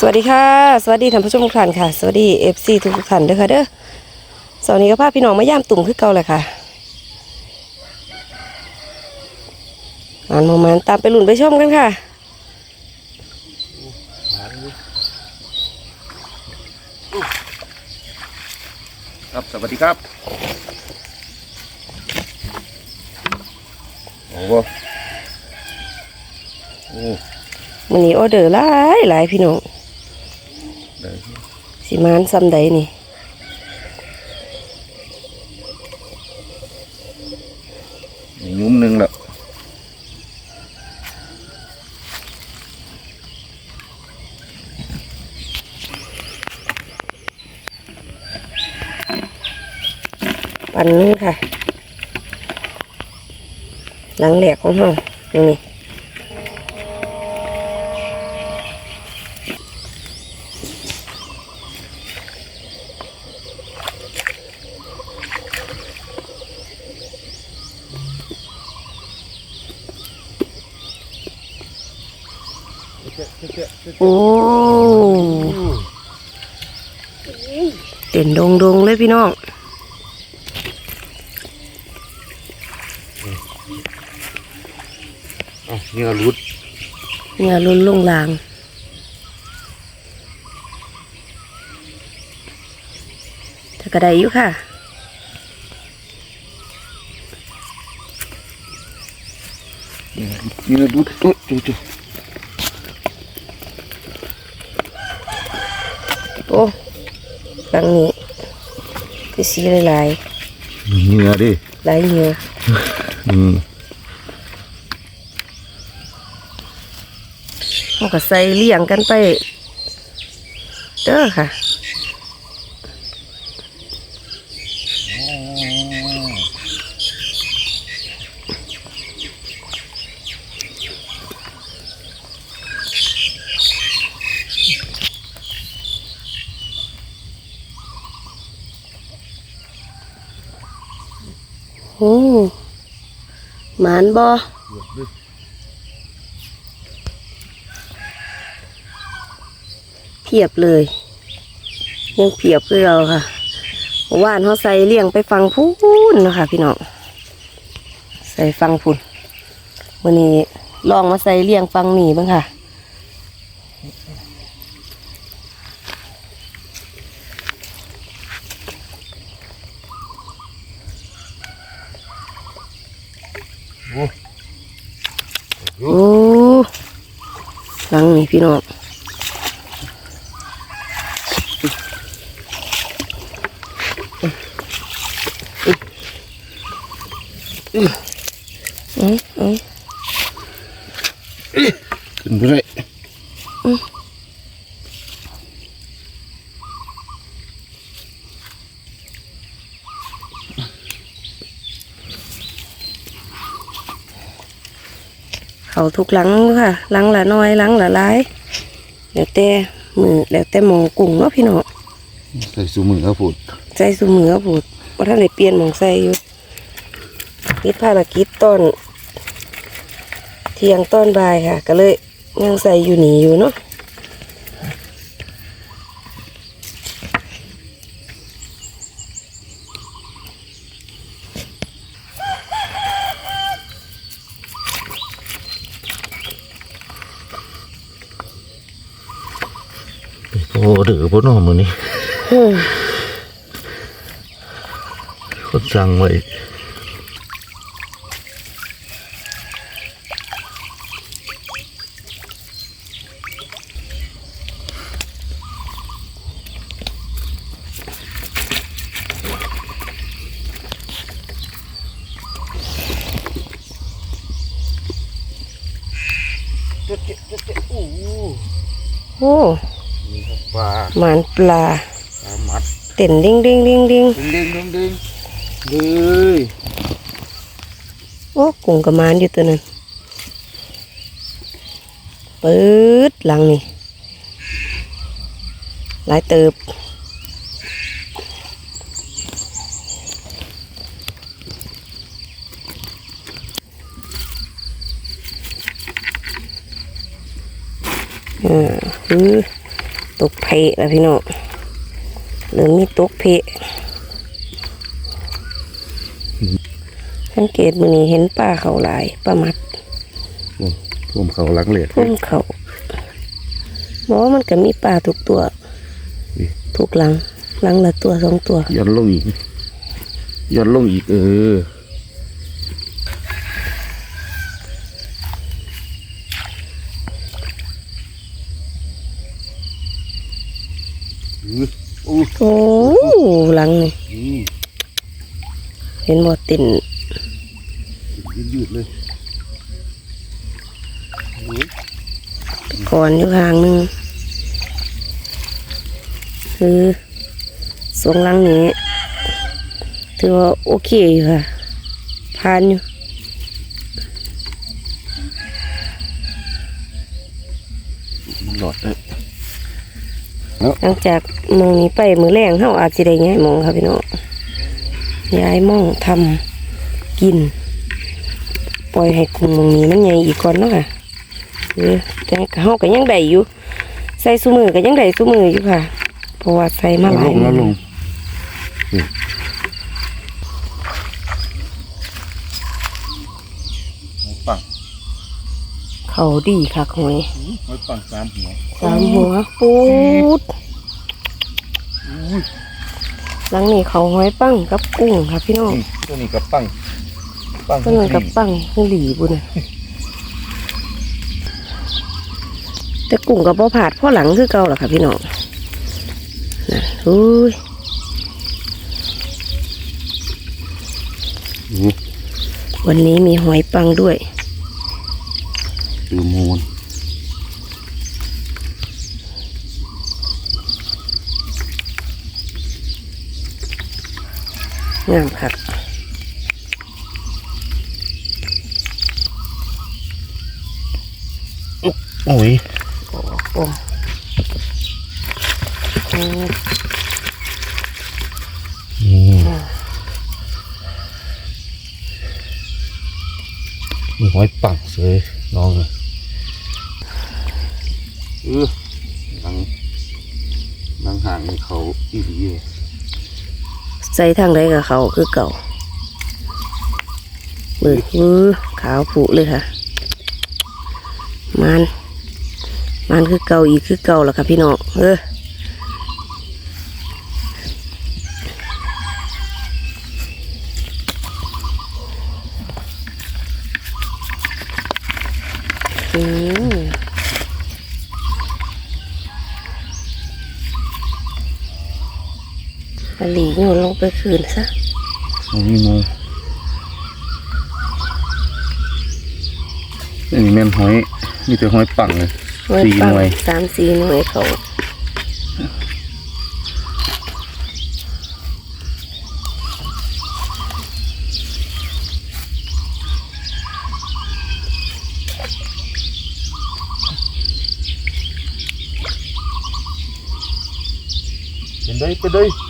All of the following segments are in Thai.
สวัสดีค่ะ สวัสดีท่านผู้ชมทุกท่านค่ะ สวัสดีเอฟซีทุกท่านเด้อค่ะเด้อสวัสดีกับพาพี่น้องมาย่ามตุ่มคือเก่าเลยค่ะมานโมมันตามไปหลุนไปชมกันค่ะครับสวัสดีครับโอ้โหโอ้มันนี้ออเดอร์หลายหลายพี่น้องได้ สิมานซ้ำใดนี่ยุ้มหนึ่งแล้วปันนึงค่ะ หลังแหลกของเรานี่ โอ้เด่นดงดงๆเลยพี่น้องอะนี่ก็รุดเนี่ยรุนลงลางถ้ากระไดอยู่ค่ะนี่ก็รุดโอ้จุ๊จุ๊ อ้หลังนี้ คือสีหลายเหงื่อดิๆหลายเหงื่ออืมเขาก็ใส่เลี่ยงกันไปเด้อค่ะ โอ้หมานบอเพียบเลย ยังเพียบเลยเราค่ะว่านเขาใส่เลี้ยงไปฟังพูนนะคะพี่น้องใส่ฟังพุ่นวันนี้ลองมาใส่เลี้ยงฟังหนีบ้างค่ะ โอ้หลังนี่พี่น้องอืมอืม ขึ้นไปเลย เขา ทุกหลังค่ะหลังละน้อยหลังละหลายแล้วแต่มือแล้วแต่หมองกุ้งเนาะพี่น้องใส่สูมือครับพูดใส่สูมือผูดว่าท่านได้เปลี่ยนหมองใส่อยู่คิดภารกิจต้นเที่ยงต้นบ่ายค่ะ ก็เลยยังใส่อยู่หนีอยู่เนาะ โอ้ เดือพ่นอมือนี่อืมคนสั่งไว้โอ้นี่ครับปลา หมานปลาปลามัดเต้นดิ้งดิ้งดิ้งดิ้งเด้งเด้งเด้งเด้งเลยโอ้กุ้งกระมานอยู่ตัวนั้นปื๊ดหลังนี่หลายเติบอ่าคือ ตกเพะแล้วพี่น้องหรือมีตกเพะสังเกตมือนี้เห็นปลาเขาหลายปลามัดผมเขาหลังเหล็ดพุ่มเขาบอกว่ามันก็มีปลาทุกตัวนี่ทุกหลังหลังละตัวสองตัวย้อนลงอีกย้อนลงอีกเอออื้ออู้ โอ้หลังนี่อืมเห็นบ่ติ่นยืดยืดๆเลยอื้อก่อนอยู่ห่างหนึงคือสองหลังนี้ถือว่าโอเคอยู่ค่ะผ่านอยู่มันหลอดเลยหลังจากห มองนี้ไปมือแรงเขาอาจจะได้ย้ายหมองค่ะพี่น้องย้ายหมองทำกิน ปล่อยให้กุ้งหมองนี้มันใหญ่อีกก่อนเนาะค่ะเออจังเขาก็ยังได้อยู่ ใส่สุมือก็ยังได้สุมืออยู่ค่ะเพราะว่าใส่มาหลาลยงแล้วลงนี่ปังเขาดีค่ะหอยหอยปังสามหัวสามหัวปูดอุ้ย หลังนี้เขาหอยปั้งกับกุ้งค่ะพี่น้องนี่ตัวนี้กับปังปังต้นนั้นกับปั้งคือหลีบุญน่ะแต่กุ้งกับพ่อผาดพ่อหลังคือเก่าหรอค่ะพี่น้องนะอุ้ยอู้วันนี้มีหอยปังด้วยดูมูล งามค่ะโอ้ยโอ้โอ้โอ้มีหอยปังเสยน้องเลยเออหลังหลังห่างนี่เขาอีดีเลย ใส่ทางใดกับเขาคือเก่าเบิดมือขาวผุเลยค่ะ มัน มันคือเก่าอีกคือเก่าแล้วค่ะพี่น้องเอออืม อลีโยนลงไปคืนซะมันมีมูนี่แม่นหอยมีแต่หอยปังเลยหน่วยสี่ปัหงน่วยสามสี่หน่วยเขาเป็นได้เป็นได้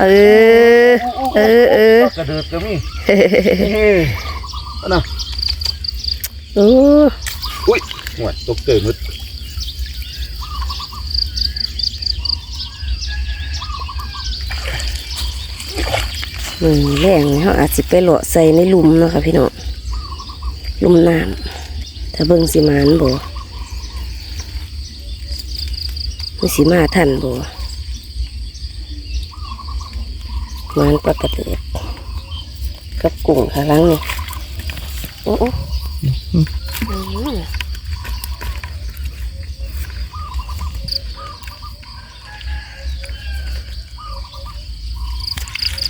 เออ เออเออ กระเดิดก็มีเฮ้ยเอานะโอ้อุ้ยหัวตกเตยมืดมือแรงเขาอาจจะไปหล่อใส่ในหลุมเนาะค่ะพี่น้องหลุมน้ำถ้าเบิ่งสิมานบ่มันสิมาทันบ่ มานปลากระเดิดกับกุ้งค่ะหลังนี่โอ้โอ้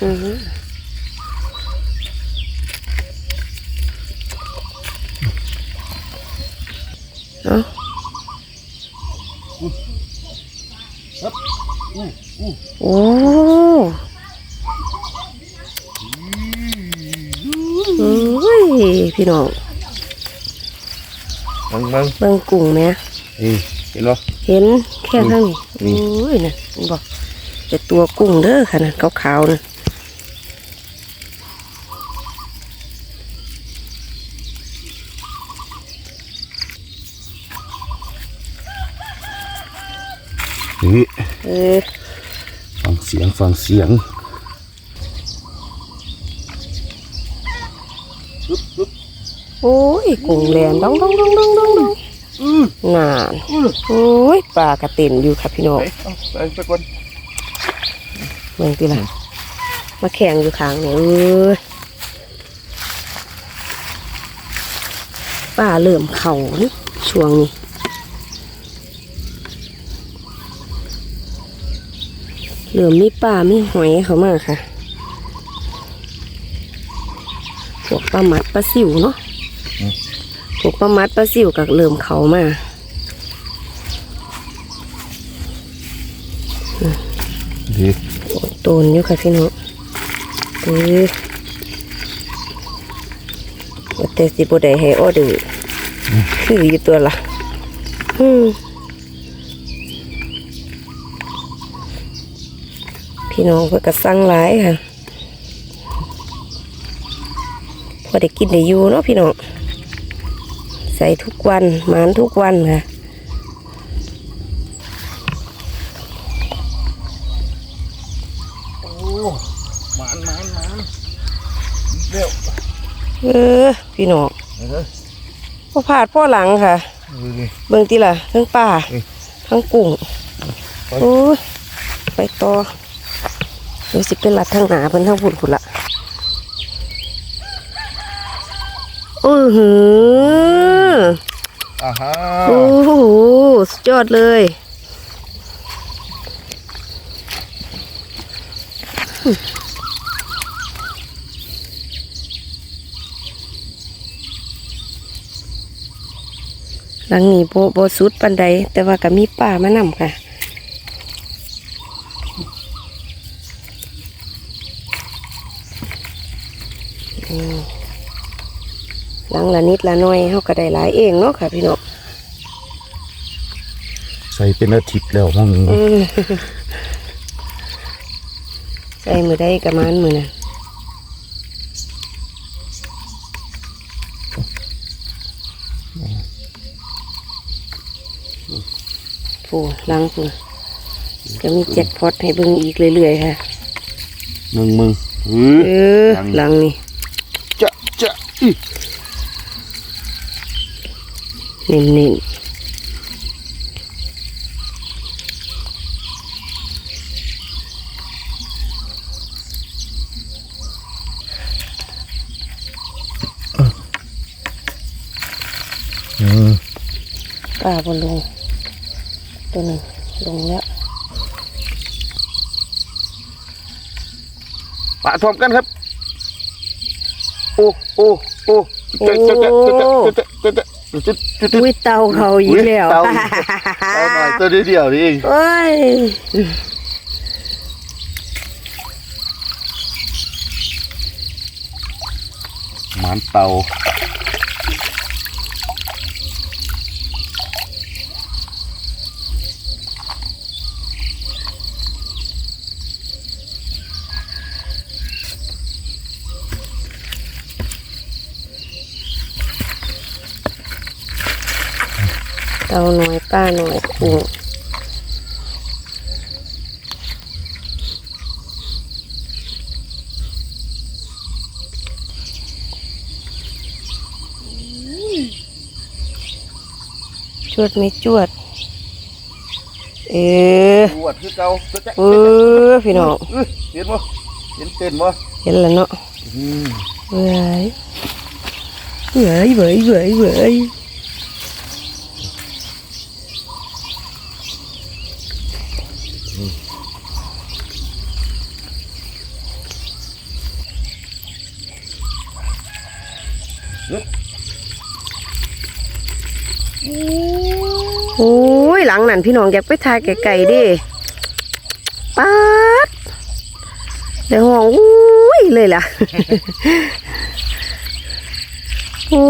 อืมอืมเอ้า โอ้เอ้ยพี่ น้องมึงมึงเบิ่งกุ้งไหมเอ้ยเห็นปะเห็นแค่ข้างนี้นี่โอ้ยนะเห็นบอกแต่ตัวกุ้งเด้อค่ะนะขาวๆนะออฟังเสียงฟังเสียง โอ้ยกุ้งแลนดองดองดองดองดองดองอือนานโอ้ยปลากระเต็นอยู่ค่ะพี่น้องไปเอาไปไปก่อนเมืองที่ละมาแข่งอยู่ข้างนี่เอ้ยป้าเริ่มเข่านี่ช่วงนี้เริ่มมีป้ามีหอยเขามาค่ะพวกปลามัดปลาสิวเนาะ พวกปลามัดปลาสิวกับเริ่มเขามาดีโตนอยู่ค่ะพี่น้องเออว่าแต่สิบได้ให้ออเดอร์คืออยู่ตัวละอืมพี่น้องเพื่อก็สั่งหลายค่ะพอได้กินได้อยู่เนาะพี่น้อง ใส่ทุกวันหมานทุกวันค่ะโอ้หมานหมานหมานเร็วเออพี่น้องเดี๋ยวพ่อพลาดพ่อหลังค่ะดูดิเบิ่งติล่ะทั้งป่าอืมทั้งกุ้งไปโอ้ยไปต่อเดี๋ยวสิเป็นหลัดทั้งหนาเป็นทั้งผุนผุนละโอ้โหอ่าฮะโอ้โหสุดยอดเลยหลังนี้โบโบสุดปันใดแต่ว่าก็มีป่ามานำค่ะ ห ลังละนิดละหน้อยเขาก็ได้หลายเองเนาะค่ะพี่น้องใส่เป็นอาทิตย์แล้วมั้งอืมใส่มือได้กระมันมือนะผู้หลังผู้ก็มีเจ็ดพอตให้เบิ่งอีกเรื่อยๆค่ะมึงมึงอือเออยังหลังนี่ จะจะอี นิ่มอืมๆป้าบนลงตัวหนึ่งลงแล้วปะพร้อมกันครับ โอ้โอ้โอ้จะจะจะจะจะจะจะ จะจะจะจะจะอุ้ยเตาเขาอีกแล้วเตาเตาหน่อยตัวเดียวนี่เองโอ้ยหมานเตา เตาหน่อยป้าหน่อยกุ้งจวดไม่จวด เออปวดคือเก่าจะจะเออพี่น้องเอ้ยเห็นบ่เห็นเต้นบ่เห็นแล้วเนาะอืมเบื่อยเบื่อยเบื่อยเบื่อยเบื่อย โอ้ยหลังนั่น พี่น้องอยากไปทายไก่ๆดิป๊าดเดี๋ยวห้องอุ้ยเลยล่ะโอ้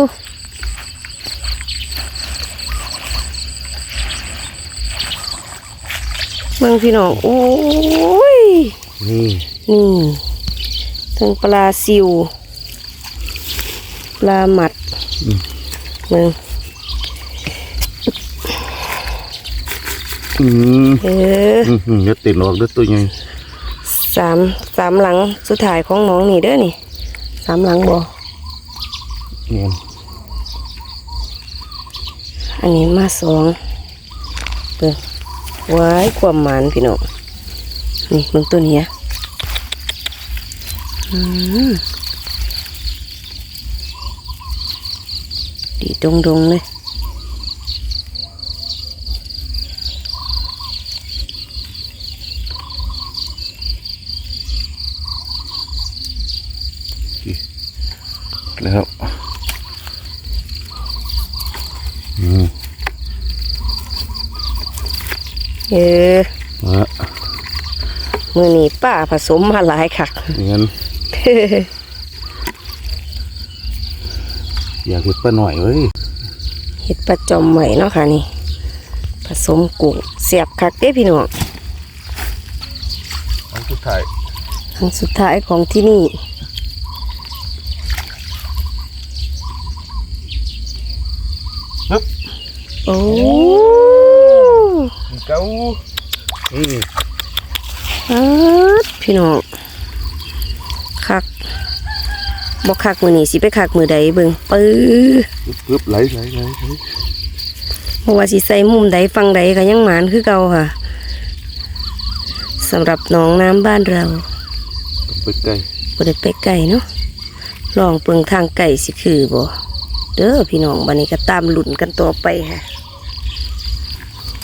เมืองพี่น้องโอ้ยนี่นี่ทั้งปลาซิว ปลาหมัดเมือง อืมเอออืมอืมอย่าติดออกเด้วยตัวใหญ่สามสามหลังสุดท้ายของน้องนี่เด้อนี่สามหลังบ่เนี่ยอันนี้มาสองเบิ่งไว้ความหมานพี่น้องนี่เบิ่งตัวนี้อะอืมดีดงดงๆเลย แล้วอืม เออมามือนี้ป้าผสมมาหลายคักงั้นอยากเห็ดปลาหน่อยเว้ยเห็ดประจอมไว้เนาะค่ะนี่ ผสมกุ้งเสียบคักเด้พี่น้องอันสุดท้ายครั้งสุดท้ายของที่นี่ฮึบโอ้ เก้าอืมอาดพี่น้องคักบ่คักมือนี้สิไปคักมือใดเบิ่งปื้อปึ๊บปึ๊บไหลไหลไหลไหลเพราะว่าสิใส่มุมใดฟังใดก็ยังหมานคือเก่าค่ะสำหรับหน้องน้ำบ้านเราไปไกลบ่ได้ไปไก่เนาะลองเปิงทางไก่สิคือบ่เด้อพี่น้องบัดนี้ก็ตามลุ้นกันต่อไปค่ะ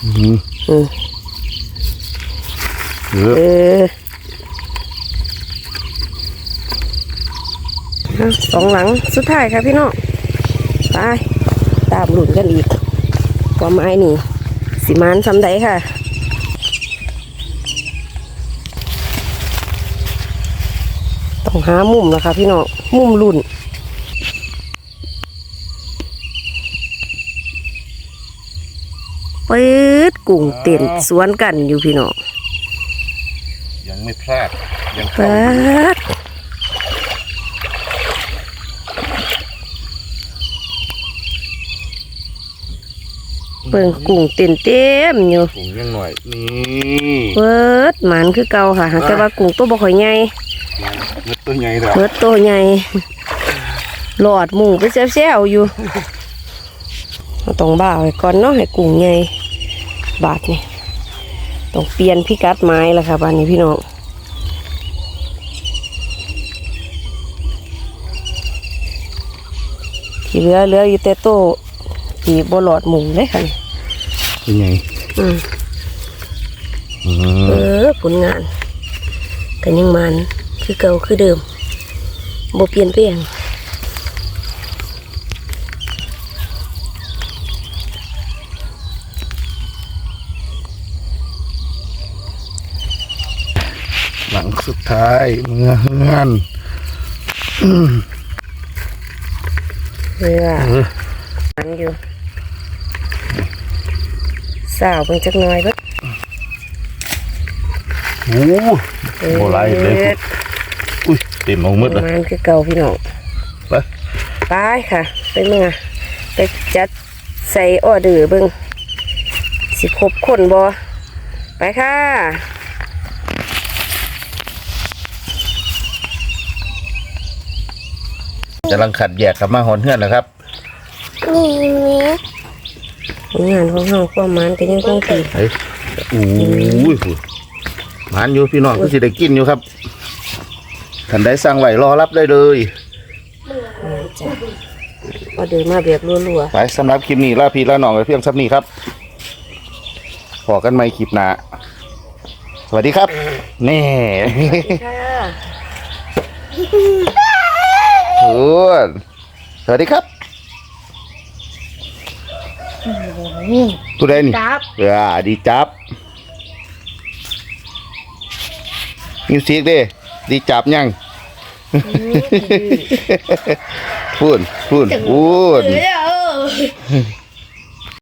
อืม อืมเออสองหลังสุดท้ายค่ะพี่น้องไปตามลุ้นกันอีกความหมายนี่สิมานซ้ำใดค่ะต้องหามุมนะคะพี่น้องมุมลุ่นเปิด กุ้งเต้นสวนกันอยู่พี่น้องยังไม่พลาดยังเปิดเปิงกุ้งเต้นเต็มอยู่ผงยังหน่อยนี่เปิดหมันคือเก่าค่ะหากแต่ว่ากุ้งตัวบ่ค่อยใหญ่เม็ดตัวใหญ่เด้อเปิดตัวใหญ่หลอดหมูไปแซวๆอยู่เราต้องบ้าไว้ก่อนเนาะให้กุ้งใหญ่ บาทนี่ต้องเปลี่ยนพิกัดไม้แล้วค่ะบ้านนี้พี่น้องที่เหลือเหลืออยู่แต่โตที่บ่หลอดหมูเลยค่ะตัวใหญ่อืมอืเอมอผลงานกันยังมันคือเก่าคือเดิมบ่เปลี่ยนแปลง หลังสุด ท้ายเมื่องานเรือเออมันอยู่สาวเพิ่งจักหน่อยเบิดโอ้โหไหลเลยอุ้ยเต็มเอาหมดเลยมันคือเก่าพี่น้องไปไปค่ะ ไปเมื่อไปจัดใส่ออเดอร์เบิ่งสิครบคนบ่ไปค่ะ กำลังขัดแยกกับมาหอนเฮือนนะครับผลงานของเฮาความมันก็ยังคงที่เฮ้ยโอ้ยหมานอยู่พี่น้องก็สิได้กินอยู่ครับท่านได้สั่งไหวรอรับได้เลยจ้ะออเดอร์มาแบบรัวไปสำหรับคลิปนี้ลาพี่ลาน้องไปเพียงสักนี้ครับพอกันใหม่คลิปหน้าสวัสดีครับแน่ๆค่ะ โอ้ยสวัสดีครับตัวใดนี่จับ เออดีจับมิวสิกเด้ดีจับยังพูดพูดพูดเออ